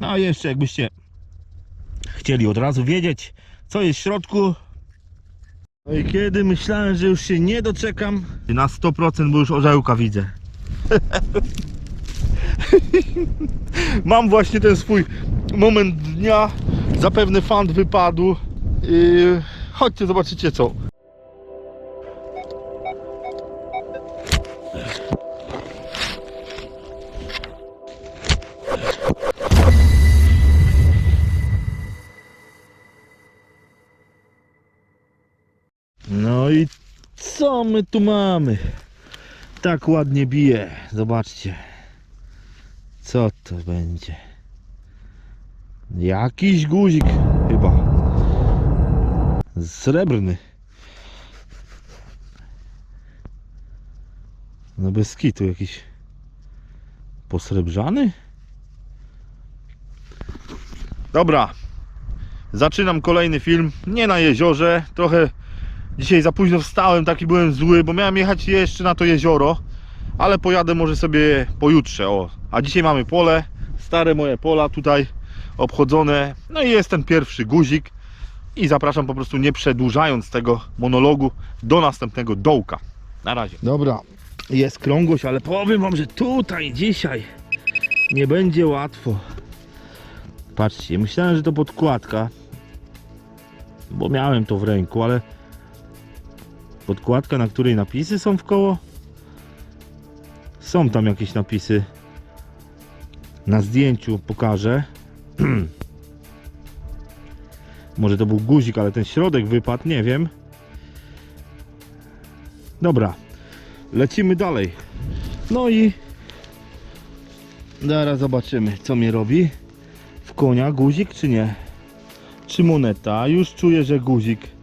No a jeszcze jakbyście chcieli od razu wiedzieć, co jest w środku. No i kiedy myślałem, że już się nie doczekam, na 100% bo już orzełka widzę. Mam właśnie ten swój moment dnia, zapewne fan wypadł. Yy, chodźcie, zobaczycie co. co my tu mamy? Tak ładnie bije. Zobaczcie. Co to będzie? Jakiś guzik chyba. Srebrny. No bez kitu jakiś posrebrzany? Dobra. Zaczynam kolejny film. Nie na jeziorze. Trochę Dzisiaj za późno wstałem, taki byłem zły, bo miałem jechać jeszcze na to jezioro, ale pojadę może sobie pojutrze, o. A dzisiaj mamy pole, stare moje pola tutaj obchodzone, no i jest ten pierwszy guzik i zapraszam po prostu nie przedłużając tego monologu do następnego dołka. Na razie. Dobra, jest krągłość, ale powiem wam, że tutaj dzisiaj nie będzie łatwo. Patrzcie, myślałem, że to podkładka, bo miałem to w ręku, ale podkładka, na której napisy są w koło. Są tam jakieś napisy. Na zdjęciu pokażę. Może to był guzik, ale ten środek wypadł, nie wiem. Dobra, lecimy dalej. No i zaraz zobaczymy, co mnie robi. W konia guzik czy nie? Czy moneta? Już czuję, że guzik.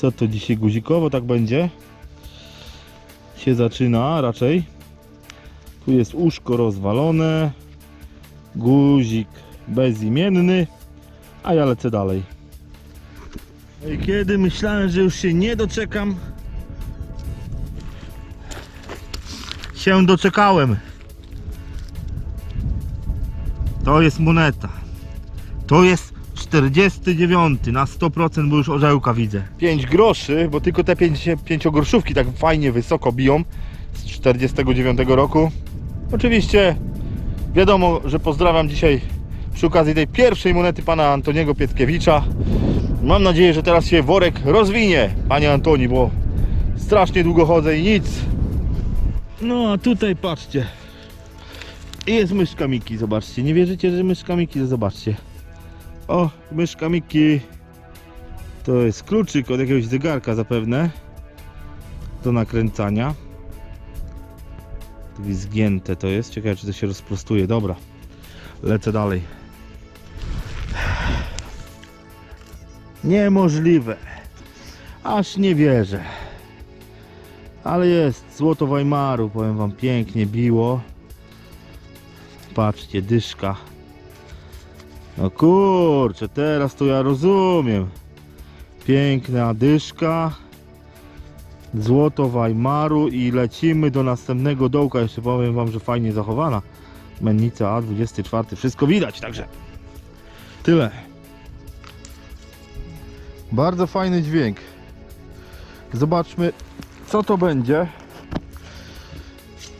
Co to dzisiaj guzikowo tak będzie? Się zaczyna raczej. Tu jest uszko rozwalone. Guzik bezimienny. A ja lecę dalej. No i kiedy myślałem, że już się nie doczekam, się doczekałem. To jest moneta. To jest 49 na 100%, bo już orzełka widzę. 5 groszy, bo tylko te 5, 5 groszówki tak fajnie wysoko biją z 49 roku. Oczywiście wiadomo, że pozdrawiam dzisiaj przy okazji tej pierwszej monety pana Antoniego Pietkiewicza. Mam nadzieję, że teraz się worek rozwinie, panie Antoni, bo strasznie długo chodzę i nic. No a tutaj patrzcie. I jest myszka Miki, zobaczcie. Nie wierzycie, że myszka Miki? Zobaczcie. O, myszka Miki. To jest kluczyk od jakiegoś zegarka zapewne. Do nakręcania. Zgięte to jest. Ciekawe czy to się rozprostuje. Dobra. Lecę dalej. Niemożliwe. Aż nie wierzę. Ale jest złoto Weimaru, powiem wam pięknie biło. Patrzcie, dyszka. No kurczę, teraz to ja rozumiem. Piękna dyszka. Złoto Weimaru i lecimy do następnego dołka. Jeszcze powiem wam, że fajnie zachowana. Mennica A24. Wszystko widać, także tyle. Bardzo fajny dźwięk. Zobaczmy, co to będzie.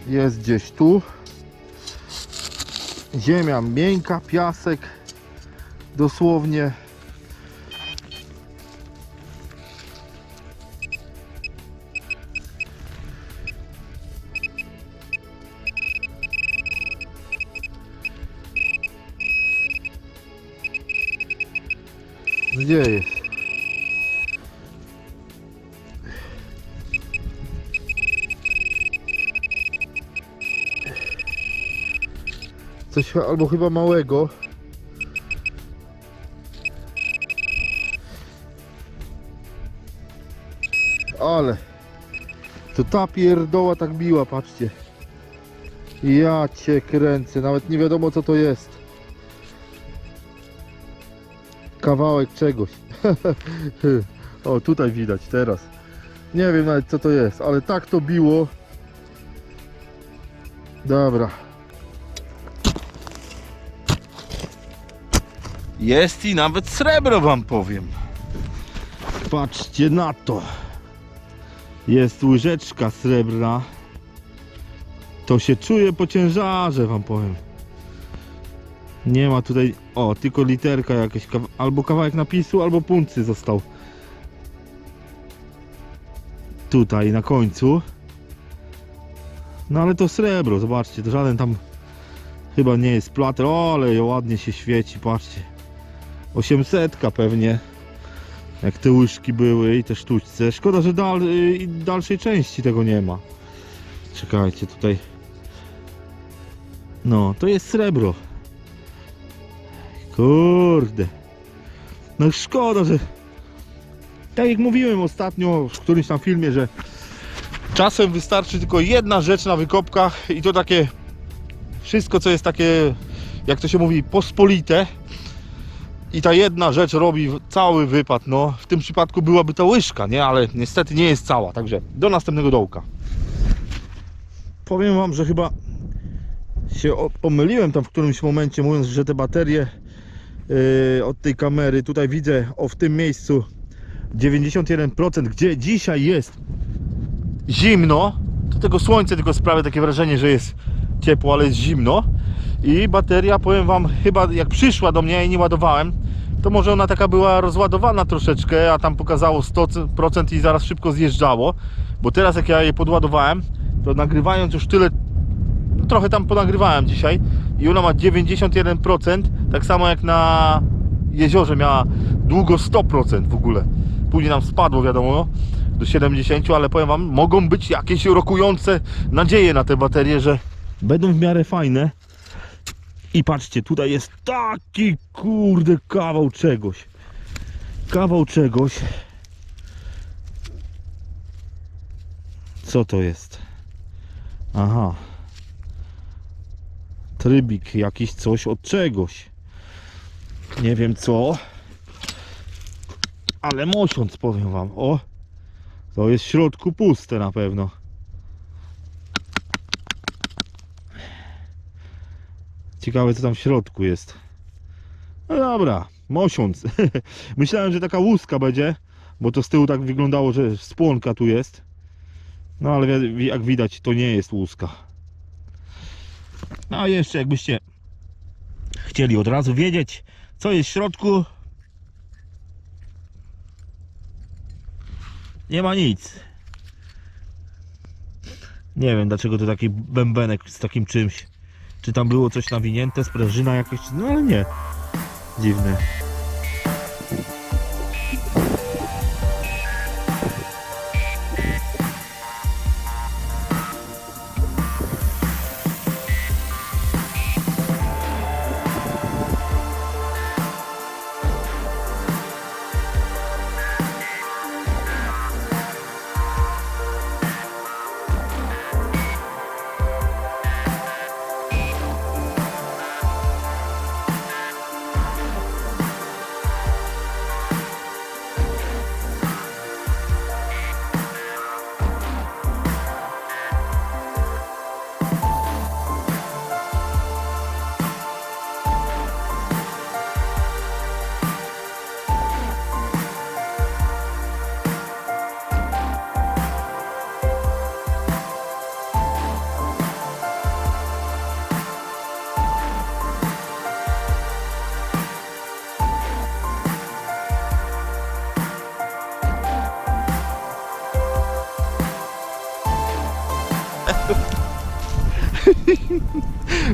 Jest gdzieś tu. Ziemia miękka, piasek dosłownie Gdzie jest? Coś albo chyba małego. Ale to ta pierdoła tak biła, patrzcie. Ja cię kręcę, nawet nie wiadomo co to jest. Kawałek czegoś. o, tutaj widać teraz. Nie wiem nawet co to jest, ale tak to biło. Dobra. Jest i nawet srebro wam powiem. Patrzcie na to. Jest łyżeczka srebrna. To się czuje po ciężarze wam powiem. Nie ma tutaj, o, tylko literka jakaś, albo kawałek napisu, albo puncy został. Tutaj na końcu. No ale to srebro, zobaczcie, to żaden tam chyba nie jest plater. O, ale ładnie się świeci, patrzcie. 800 pewnie. Jak te łyżki były i te sztućce. Szkoda, że dal, y, dalszej części tego nie ma. Czekajcie, tutaj. No, to jest srebro. Kurde. No szkoda, że. Tak jak mówiłem ostatnio w którymś tam filmie, że czasem wystarczy tylko jedna rzecz na wykopkach i to takie wszystko co jest takie, jak to się mówi, pospolite i ta jedna rzecz robi cały wypad, no. W tym przypadku byłaby ta łyżka, nie, ale niestety nie jest cała, także do następnego dołka. Powiem wam, że chyba się pomyliłem tam w którymś momencie mówiąc, że te baterie yy, od tej kamery, tutaj widzę o w tym miejscu 91%, gdzie dzisiaj jest zimno, to tego słońce tylko sprawia takie wrażenie, że jest ciepło, ale jest zimno i bateria, powiem wam, chyba jak przyszła do mnie, jej nie ładowałem, to może ona taka była rozładowana troszeczkę, a tam pokazało 100% i zaraz szybko zjeżdżało, bo teraz jak ja je podładowałem, to nagrywając już tyle, no trochę tam ponagrywałem dzisiaj i ona ma 91%, tak samo jak na jeziorze miała długo 100% w ogóle. Później nam spadło, wiadomo, do 70, ale powiem wam, mogą być jakieś rokujące nadzieje na te baterie, że będą w miarę fajne. I patrzcie, tutaj jest taki kurde kawał czegoś. Kawał czegoś. Co to jest? Aha. Trybik, jakiś coś od czegoś. Nie wiem co. Ale mosiąc powiem wam. O! To jest w środku puste na pewno. Ciekawe co tam w środku jest. No dobra, mosiąc. Myślałem, że taka łuska będzie, bo to z tyłu tak wyglądało, że spłonka tu jest. No ale jak widać to nie jest łuska. No a jeszcze jakbyście chcieli od razu wiedzieć co jest w środku, Nie ma nic. Nie wiem dlaczego to taki bębenek z takim czymś. Czy tam było coś nawinięte, sprężyna jakaś, no ale nie. Dziwne.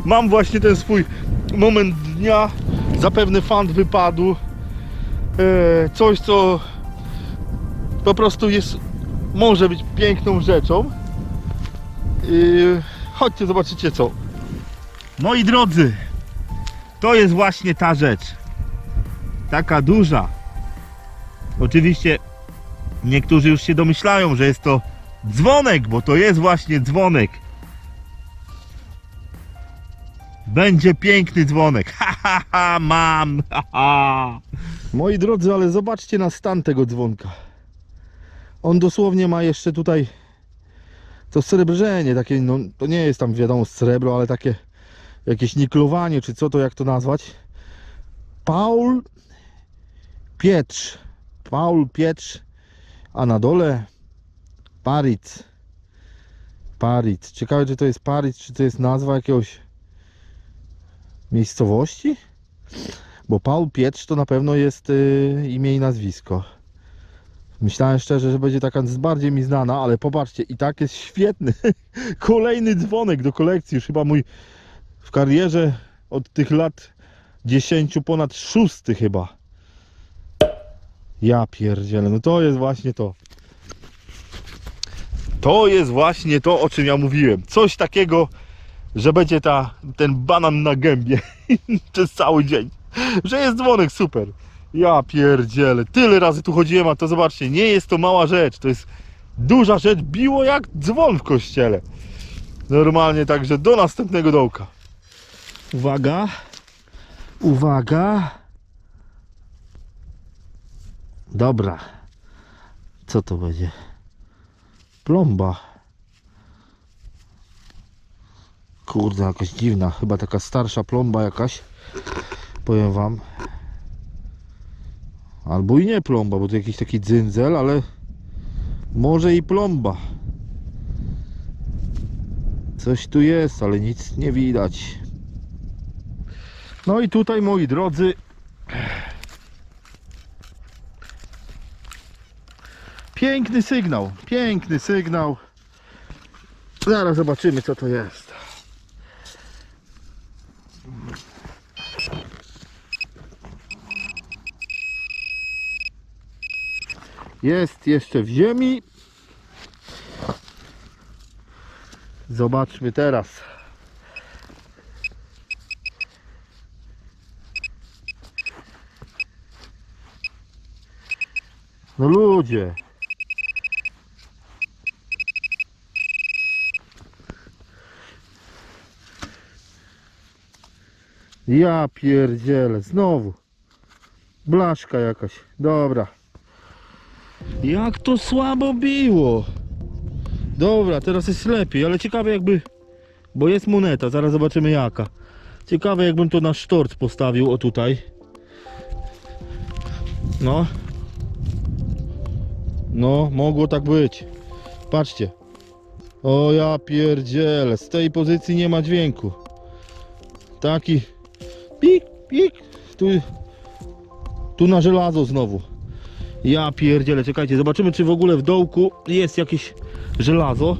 Mam właśnie ten swój moment dnia, zapewne fan wypadu. E, coś, co po prostu jest, może być piękną rzeczą. I chodźcie, zobaczycie co. Moi drodzy, to jest właśnie ta rzecz. Taka duża. Oczywiście niektórzy już się domyślają, że jest to dzwonek, bo to jest właśnie dzwonek. Będzie piękny dzwonek. Ha, ha, ha, mam. Ha, ha. Moi drodzy, ale zobaczcie na stan tego dzwonka. On dosłownie ma jeszcze tutaj to srebrzenie, takie, no to nie jest tam wiadomo srebro, ale takie jakieś niklowanie, czy co to, jak to nazwać. Paul Pietrz. Paul Pietrz. A na dole Paritz. Paritz. Ciekawe, czy to jest Paritz, czy to jest nazwa jakiegoś miejscowości? Bo Paul Pietrz to na pewno jest y, imię i nazwisko. Myślałem szczerze, że będzie taka bardziej mi znana, ale popatrzcie, i tak jest świetny. Kolejny dzwonek do kolekcji, już chyba mój w karierze od tych lat 10 ponad szósty chyba. Ja pierdzielę, no to jest właśnie to. To jest właśnie to, o czym ja mówiłem. Coś takiego, że będzie ta, ten banan na gębie przez cały dzień. Że jest dzwonek super. Ja pierdzielę, tyle razy tu chodziłem, a to zobaczcie, nie jest to mała rzecz, to jest duża rzecz, biło jak dzwon w kościele. Normalnie, także do następnego dołka. Uwaga, uwaga. Dobra, co to będzie? Plomba. Kurde, jakaś dziwna, chyba taka starsza plomba jakaś. Powiem wam. Albo i nie plomba, bo to jakiś taki dzyndzel, ale może i plomba. Coś tu jest, ale nic nie widać. No i tutaj moi drodzy Piękny sygnał, piękny sygnał. Zaraz zobaczymy co to jest. Jest jeszcze w ziemi. Zobaczmy teraz. No ludzie. Ja pierdzielę, znowu. Blaszka jakaś. Dobra. Jak to słabo biło. Dobra, teraz jest lepiej, ale ciekawe jakby... Bo jest moneta, zaraz zobaczymy jaka. Ciekawe jakbym to na sztort postawił, o tutaj. No. No, mogło tak być. Patrzcie. O ja pierdzielę, z tej pozycji nie ma dźwięku. Taki pik, pik. Tu, tu na żelazo znowu. Ja pierdzielę, czekajcie, zobaczymy czy w ogóle w dołku jest jakieś żelazo.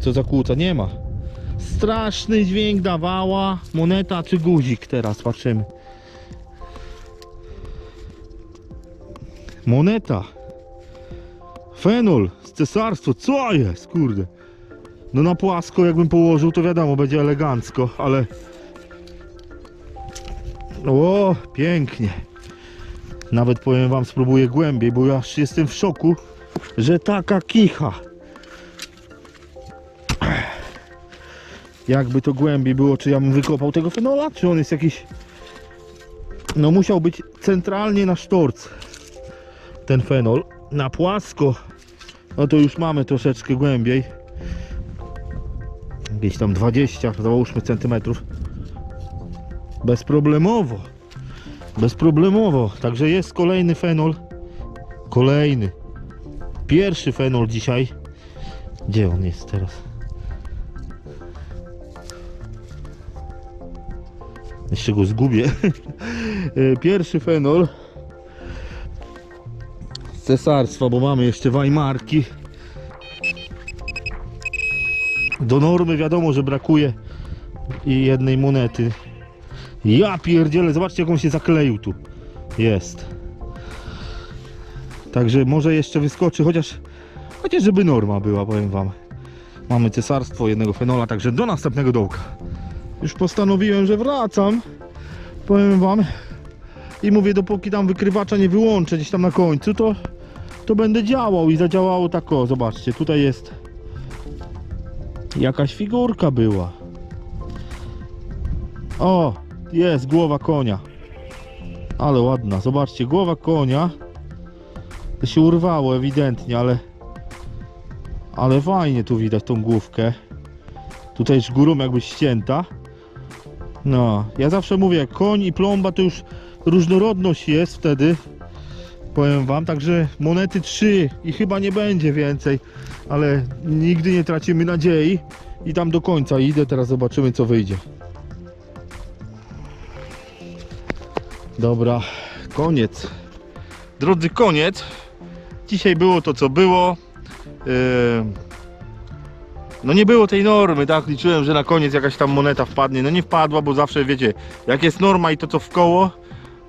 Co zakłóca? Nie ma. Straszny dźwięk dawała moneta czy guzik teraz, patrzymy. Moneta. Fenol z cesarstwa, co jest, kurde. No na płasko jakbym położył, to wiadomo, będzie elegancko, ale... O, pięknie. Nawet powiem wam, spróbuję głębiej, bo ja jestem w szoku, że taka kicha. Jakby to głębiej było, czy ja bym wykopał tego fenola, czy on jest jakiś... No musiał być centralnie na sztorc ten fenol. Na płasko, no to już mamy troszeczkę głębiej. Jakieś tam 20, załóżmy centymetrów. Bezproblemowo. Bezproblemowo. Także jest kolejny fenol. Kolejny. Pierwszy fenol dzisiaj. Gdzie on jest teraz? Jeszcze go zgubię. E, Pierwszy fenol z cesarstwa, bo mamy jeszcze Weimarki. Do normy wiadomo, że brakuje i jednej monety. Ja pierdzielę, zobaczcie jak on się zakleił tu. Jest. Także może jeszcze wyskoczy, chociaż chociaż żeby norma była, powiem wam. Mamy cesarstwo jednego fenola, także do następnego dołka. Już postanowiłem, że wracam. Powiem wam. I mówię, dopóki tam wykrywacza nie wyłączę gdzieś tam na końcu, to, to będę działał i zadziałało tak o, zobaczcie, tutaj jest jakaś figurka była. O, jest głowa konia. Ale ładna, zobaczcie, głowa konia. To się urwało ewidentnie, ale ale fajnie tu widać tą główkę. Tutaj już górą jakby ścięta. No, ja zawsze mówię, koń i plomba to już różnorodność jest wtedy. Powiem wam, także monety 3 i chyba nie będzie więcej, ale nigdy nie tracimy nadziei i tam do końca idę, teraz zobaczymy co wyjdzie. Dobra, koniec. Drodzy, koniec. Dzisiaj było to co było. Yy, no nie było tej normy, tak? Liczyłem, że na koniec jakaś tam moneta wpadnie. No nie wpadła, bo zawsze wiecie, jak jest norma i to co w koło,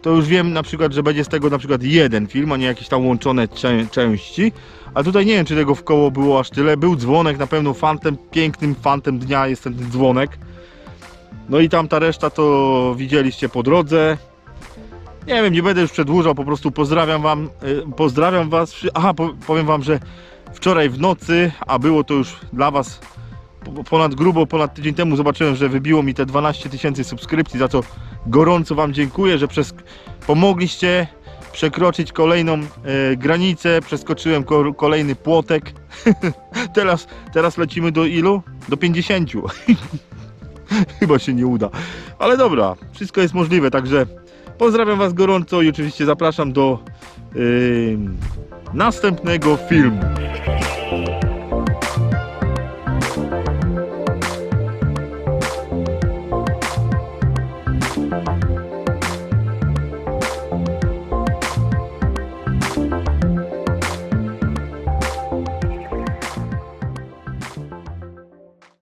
to już wiem na przykład, że będzie z tego na przykład jeden film, a nie jakieś tam łączone czę- części. A tutaj nie wiem, czy tego w koło było aż tyle. Był dzwonek, na pewno fantem, pięknym fantem dnia jest ten dzwonek. No i tam ta reszta to widzieliście po drodze. Nie wiem, nie będę już przedłużał, po prostu pozdrawiam wam, y, pozdrawiam was. Aha, po, powiem wam, że wczoraj w nocy, a było to już dla was po- ponad grubo, ponad tydzień temu zobaczyłem, że wybiło mi te 12 tysięcy subskrypcji, za co gorąco wam dziękuję, że przez, pomogliście przekroczyć kolejną e, granicę, przeskoczyłem ko, kolejny płotek. teraz, teraz lecimy do ilu? Do 50. Chyba się nie uda. Ale dobra, wszystko jest możliwe, także pozdrawiam was gorąco i oczywiście zapraszam do yy, następnego filmu.